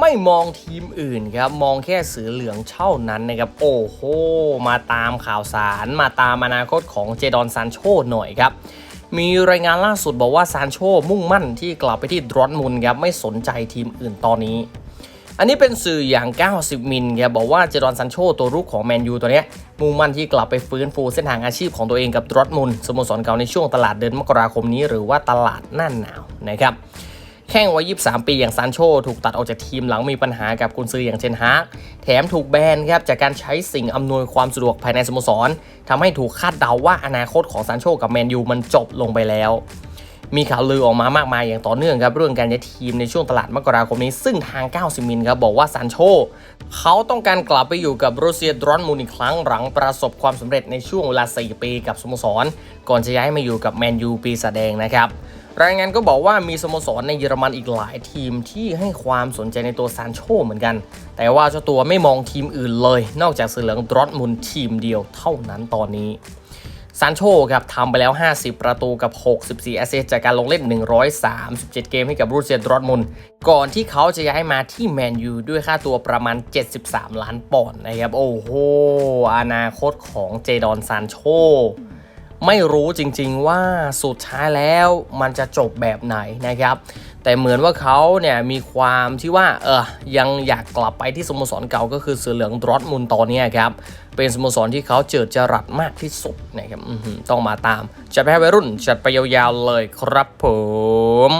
ไม่มองทีมอื่นครับ มองแค่สีเหลืองเท่านั้นนะครับ โอ้โห มาตามข่าวสารมาตามอนาคตของเจดอนซานโชหน่อยครับ มีรายงานล่าสุดบอกว่าซานโชมุ่งมั่นที่กลับไปที่ดรอตมุนครับไม่สนใจทีมอื่นตอนนี้ อันนี้เป็นสื่ออย่าง 90 มิลครับบอกว่าเจดอนซันโชตัวรุกของแมนยูตัวนี้มุ่งมั่นที่กลับไปฟื้นฟูเส้นทางอาชีพของตัวเองกับดรอตมุนสโมสรเก่าในช่วงตลาดเดือนมกราคมนี้ หรือว่าตลาดหน้าหนาวนะครับ ข้งวัย 23 ปีอย่างซานโชถูกตัดออกจากทีมหลังมีปัญหากับกุนซืออย่างเชนฮากแถมถูกแบนครับจากการใช้สิ่งอำนวยความสะดวกภายในสโมสรทำให้ถูกคาดเดาว่าอนาคตของซานโชกับแมนยูมันจบลงไปแล้ว มีข่าวลือออกมามากมายอย่างต่อเนื่องครับเรื่องการย้ายทีมในช่วงตลาดมกราคมนี้ ซึ่งทาง 90 มิลครับบอกว่าซานโชเขาต้องการกลับไปอยู่กับโรเซียดรอนมูนอีกครั้งหลังประสบความสำเร็จในช่วงเวลา 4 ปีกับสโมสร ก่อนจะย้ายมาอยู่กับแมนยูปีศาจแดงนะครับ รายงานก็บอกว่ามีสโมสรในเยอรมันอีกหลายทีมที่ให้ความสนใจในตัวซานโชเหมือนกัน แต่ว่าเจ้าตัวไม่มองทีมอื่นเลย นอกจากเสีเหลืองดรอตมุนทีมเดียวเท่านั้นตอนนี้ซานโชครับทำไปแล้ว 50 ประตูกับ 64 แอสเซสจากการลงเล่น 137 เกมให้กับรูเซียดรอตมุนก่อนที่เขาจะย้ายมาที่แมนยูด้วยค่าตัวประมาณ 73 ล้านปอนด์นะครับ โอ้โห อนาคตของเจดอนซานโช ไม่รู้จริงๆว่าสุดท้ายแล้วมันจะจบแบบไหนนะครับ แต่เหมือนว่าเขาเนี่ยมีความที่ว่าเออยังอยากกลับไปที่สโมสรเก่าก็คือเสือเหลืองดรอตมุลตอนนี้ครับ เป็นสโมสรที่เขาเจิดจรัสมากที่สุดนะครับต้องมาตามจัดไปให้วัยรุ่นจัดไปยาวๆเลยครับผม